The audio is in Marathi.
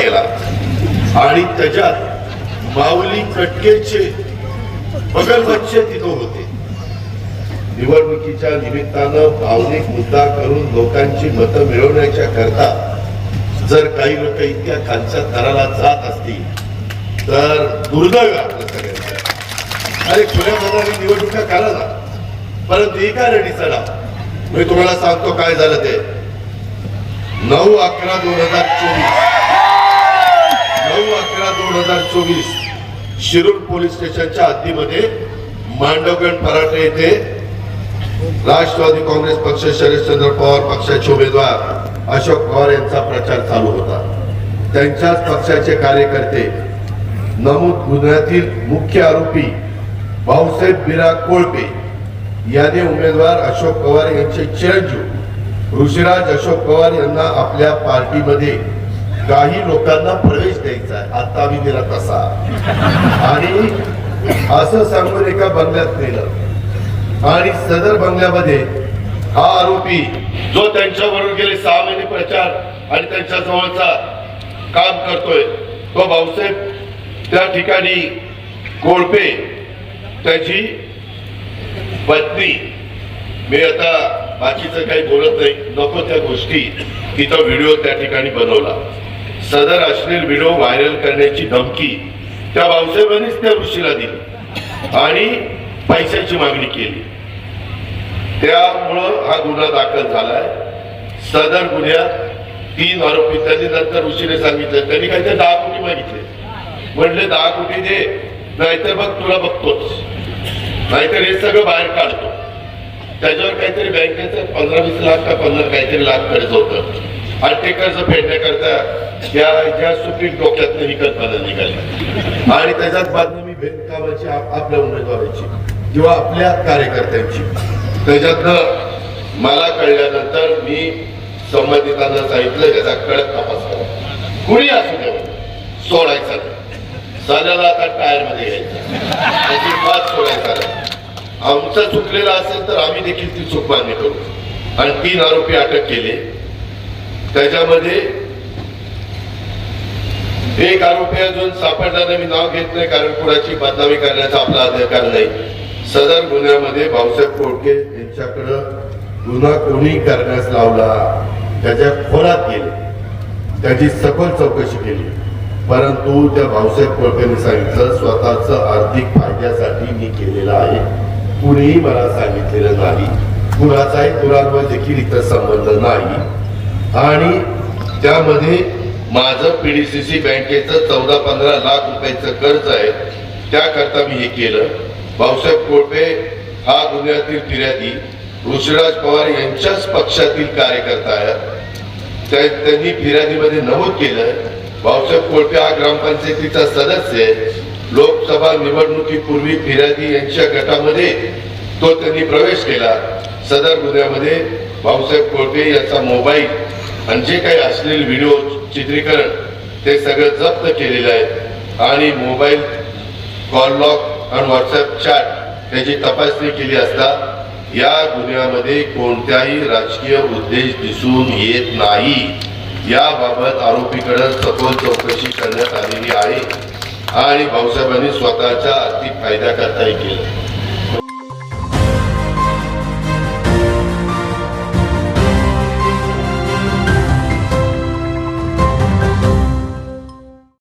केला. आणि त्याच्यात माऊली कटकेचे बगलबच्चे तिथं होते. निवडणुकीच्या निमित्तानं भावनिक मुद्दा करून लोकांची मतं मिळवण्याच्या करता जर काही लोक इतक्या खालच्या थराला जात असतील तर दुर्दैव आपलं सगळ्यांचं. अरे खुल्या मनाने निवडणुका करा ना. परंतु ही काय रेडी चढा मी तुम्हाला सांगतो काय झालं ते. नऊ अकरा दोन हजार चोवीस. नऊ अकरा दोन हजार चोवीस शिरूर पोलीस स्टेशनच्या हद्दीमध्ये मांडवगण पराठे येथे राष्ट्रवादी काँग्रेस पक्ष शरदचंद्र पवार पक्षाचे उमेदवार अशोक पवार यांचा प्रचार चालू होता. त्यांच्याच पक्षाचे कार्यकर्ते नमूद गुन्ह्यातील मुख्य आरोपी भाऊसाहेब बिरा कोळपे याने उमेदवार अशोक पवार यांचे चिरंजीव ऋषिराज अशोक पवार यांना आपल्या पार्टीमध्ये काही लोकांना प्रवेश द्यायचा आहे. आता आम्ही दिला तसा. आणि असं सांगून एका बंगल्यात नेलं. आणि सदर बंगल्यामध्ये हा आरोपी जो त्यांच्यावरून गेले सहा महिने प्रचार आणि त्यांच्या जवळचा काम करतोय तो भाऊसाहेब त्या ठिकाणी कोळपे त्याची पत्नी. मी आता बाकीचं काही बोलत नाही. नको त्या गोष्टी. तिचा व्हिडिओ त्या ठिकाणी बनवला. सदर अश्लील व्हिडिओ व्हायरल करण्याची धमकी त्या भाऊसाहेबांनीच त्या ऋषीला दिली आणि पैशाची मागणी केली. त्यामुळं हा गुन्हा दाखल झालाय. सदर गुन्ह्यात तीन आरोपी त्यांनी नंतर ऋषीने सांगितलं. त्यांनी काहीतरी दहा कोटी मागितले. म्हणले दहा कोटी दे नाहीतर बघ तुला बघतोच. नाहीतर हे सगळं बाहेर काढतो. त्याच्यावर काहीतरी बँकेचं पंधरा वीस लाख का पंधरा काहीतरी लाख कर्ज होतं. आणि ते कर्ज फेडण्याकरता या ज्या सुप्रीम डोक्यातनं ही कल्पना निघाली. आणि त्याच्यात बांधणी भेदकामाची आप- आपल्या उमेदवाराची किंवा आपल्या कार्यकर्त्यांची. त्याच्यातनं मला कळल्यानंतर मी संबंधितांना सांगितलं त्याचा कळत तपास करा. कुणी असू दे सोडायचा नाही. साल्याला आता टायरमध्ये घ्यायचं. त्याची पाच सोडायचा आमचं चुकलेलं असेल तर आम्ही देखील ती चूक मान्य करू. आणि तीन आरोपी अटक केले. त्याच्यामध्ये एक आरोपी अजून सापडताना मी नाव घेत नाही कारण कुणाची बदनामी करण्याचा आपला अधिकार नाही. सदर गुन्ह्यामध्ये भाऊसाहेब कोडके यांच्याकडं गुन्हा कोणी करण्यास लावला त्याच्या खोलात गेले. त्याची सखोल चौकशी केली. परंतु त्या भाऊसाहेब कोळकेने सांगितलं स्वतःच आर्थिक फायद्यासाठी मी केलेलं आहे. कुणीही मला सांगितलेलं नाही. कुणाचाही दुरांवर देखील इतर संबंध नाही. आणि त्यामध्ये माझं पी डी सी सी बँकेचं चौदा पंधरा लाख रुपयाचं कर्ज आहे. त्याकरता मी हे केलं. भाऊसाहेब कोळपे हा गुन्ह्यातील फिर्यादी ऋषीराज पवार यांच्याच पक्षातील कार्यकर्ता आहेत त्या- त्यांनी फिर्यादीमध्ये नमूद केलं भाऊसाहेब कोळपे हा ग्रामपंचायतीचा सदस्य आहे. लोकसभा निवडणुकीपूर्वी फिर्यादी यांच्या गटामध्ये तो त्यांनी प्रवेश केला. सदर गुन्ह्यामध्ये भाऊसाहेब कोळपे याचा मोबाईल आणि जे काही असलेले व्हिडिओ चित्रीकरण ते सगळं जप्त केलेलं आहे. आणि मोबाईल कॉल लॉक आणि व्हॉट्सअप चॅट त्याची तपासणी केली असता या गुन्ह्यामध्ये कोणत्याही राजकीय उद्देश दिसून येत नाही. याबाबत आरोपीकडे सखोल चौकशी करण्यात आलेली आहे. आणि भाऊसाहेबांनी स्वतःच्या आर्थिक फायदा करताही केला.